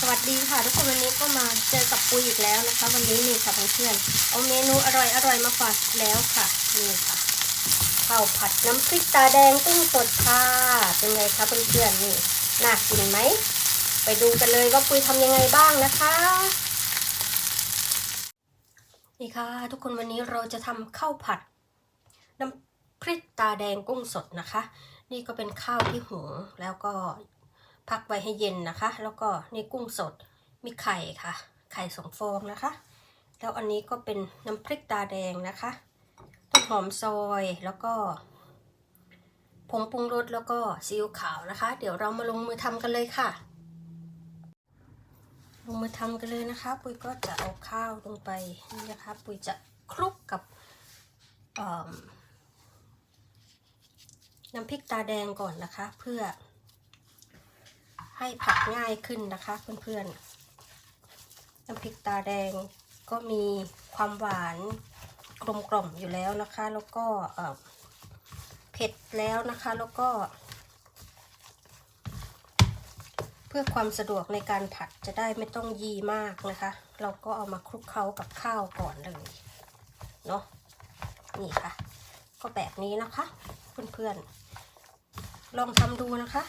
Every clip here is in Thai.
สวัสดีค่ะทุกคนวันนี้ก็มาเจอกับปุยอีกแล้วนะคะ วันนี้นี่ค่ะเพื่อนๆเอาเมนูอร่อยอร่อยมาฝากอีกแล้วค่ะนี่ค่ะข้าวผัดน้ำพริกตาแดงกุ้งสดค่ะเป็นไงคะเพื่อนๆนี่น่ากินไหมไปดูกันเลยว่าปุยทำยังไงบ้างนะคะนี่ค่ะ ทุกคนวันนี้เราจะทำข้าวผัดน้ำพริกตาแดงกุ้งสดนะคะ นี่ก็เป็นข้าวที่หุงแล้วก็ พักไว้ให้เย็นนะคะ แล้วก็นี่กุ้งสดมีไข่ค่ะ ไข่สองฟองนะคะ แล้วอันนี้ก็เป็นน้ำพริกตาแดงนะคะต้นหอมซอยแล้วก็ผงปรุงรสแล้วก็ซีอิ๊วขาวนะคะ เดี๋ยวเรามาลงมือทำกันเลยค่ะ ลงมือทำกันเลยนะคะ ปุ้ยก็จะเอาข้าวลงไปนี่นะคะ ปุ้ยจะคลุกกับน้ำพริกตาแดงก่อนนะคะ เพื่อ ให้ผัดง่ายขึ้นนะคะเพื่อนๆ น้ำพริกตาแดงก็มีความหวานกลมกล่อมอยู่แล้วนะคะ แล้วก็เอ่อเผ็ดแล้วนะคะ แล้วก็ เพื่อความสะดวกในการผัดจะได้ไม่ต้องยีมากนะคะ เราก็เอามาคลุกเคล้ากับข้าวก่อนเลยเนาะนี่ค่ะ ก็แบบนี้นะคะ เพื่อนๆ ลองทำดูนะคะ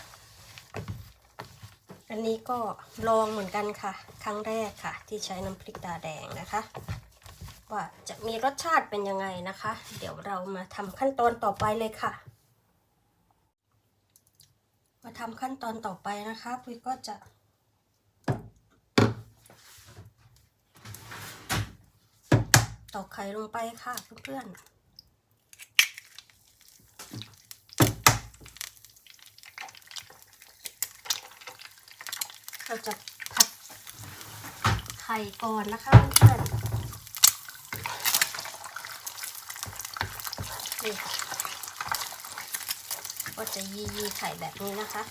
อันนี้ก็ลองเหมือนกันค่ะ ครั้งแรกค่ะ ที่ใช้น้ำพริกตาแดงนะคะ ว่าจะมีรสชาติเป็นยังไงนะคะ เดี๋ยวเรามาทำขั้นตอนต่อไปเลยค่ะ มาทำขั้นตอนต่อไปนะคะปุ้ยก็จะตอกไข่ลงไปค่ะเพื่อนๆ เราจะผัดไข่ก่อนนะคะเพื่อนๆนี่ค่ะก็จะยียีไข่แบบนี้นะคะ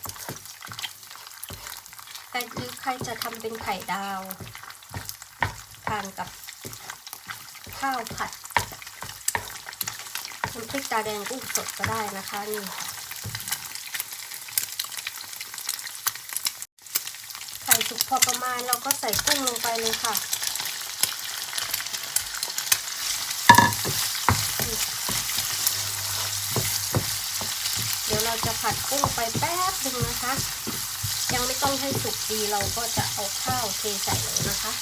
ใครหรือใครจะทำเป็นไข่ดาวทานกับข้าวผัดน้ำพริกตาแดงกุ้งสดก็ได้นะคะนี่ ไข่สุกพ อประมาณเราก็ใส่กุ้งลงไปเลยค่ะเดี๋ยวเราจะผัดกุ้งไปแป๊บหนึ่งนะคะ ยังไม่ต้องให้สุกดีเราก็จะเอาข้าวเทใส่เลยนะคะ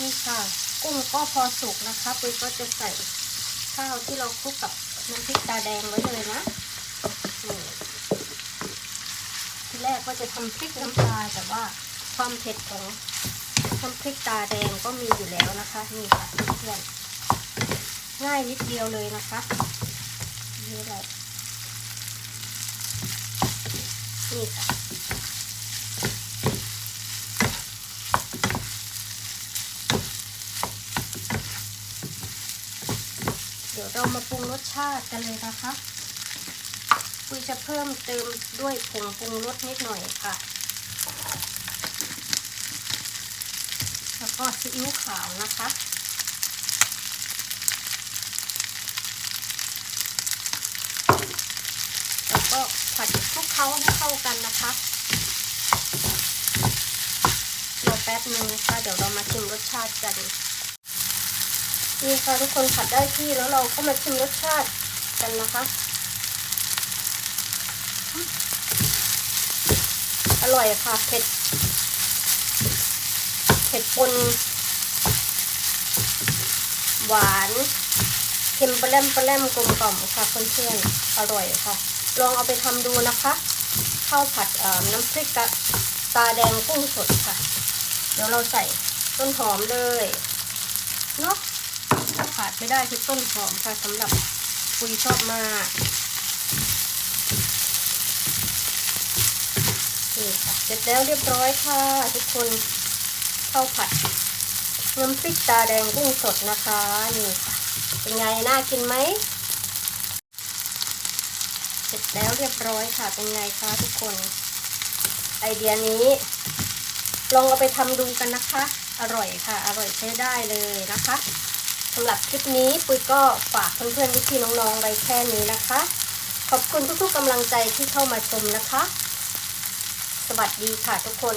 นี่ค่ะ กุ้งก็พอสุกนะคะปุ้ยก็จะใส่ข้าวที่เราคลุกกับน้ำพริกตาแดงไว้เลยนะทีแรกก็จะทำพริกน้ำปลาแต่ว่าความเผ็ดของน้ำพริกตาแดงก็มีอยู่แล้วนะคะ นี่ค่ะเพื่อนง่ายนิดเดียวเลยนะคะนี่เลยนี่ค่ะ ดี๋ยวเรามาปรุงรสชาติกันเลยนะคะปุยจะเพิ่มเติมด้วยผงปรุงรสนิดหน่อยค่ะ แล้วก็ซีอิ๊วขาวนะคะแล้วก็ผัดคลุกเคล้าให้เข้ากันนะคะรอแป๊บนึงนะคะเดี๋ยวเรามาชิมรสชาติกัน นี่ค่ะทุกคนผัดได้ที่แล้วเราก็มาชิมรสชาติกันนะคะ อร่อยค่ะเผ็ด เผ็ดปนหวานเค็มปลาแรมปลาแรมกลมกล่อมค่ะเพื่อนๆอร่อยค่ะ ลองเอาไปทำดูนะคะข้าวผัดน้ำพริกตาแดงกุ้งสดค่ะ เดี๋ยวเราใส่ต้นหอมเลยเนาะ ไม่ได้คือต้นหอมค่ะสำหรับปุยชอบมากนี่ค่ะเสร็จแล้วเรียบร้อยค่ะ ทุกคนข้าวผัดน้ำพริกตาแดงกุ้งสดนะคะนี่ค่ะ เป็นไงน่ากินไหมเสร็จแล้วเรียบร้อยค่ะเป็นไงคะทุกคน ไอเดียนี้ ลองเอาไปทำดูกันนะคะ อร่อยค่ะ อร่อยใช้ได้เลยนะคะ สำหรับคลิปนี้ปุ้ยก็ฝากเพื่อนๆพี่ๆน้องๆไว้แค่นี้นะคะ ขอบคุณทุกๆกำลังใจที่เข้ามาชมนะคะ สวัสดีค่ะทุกคน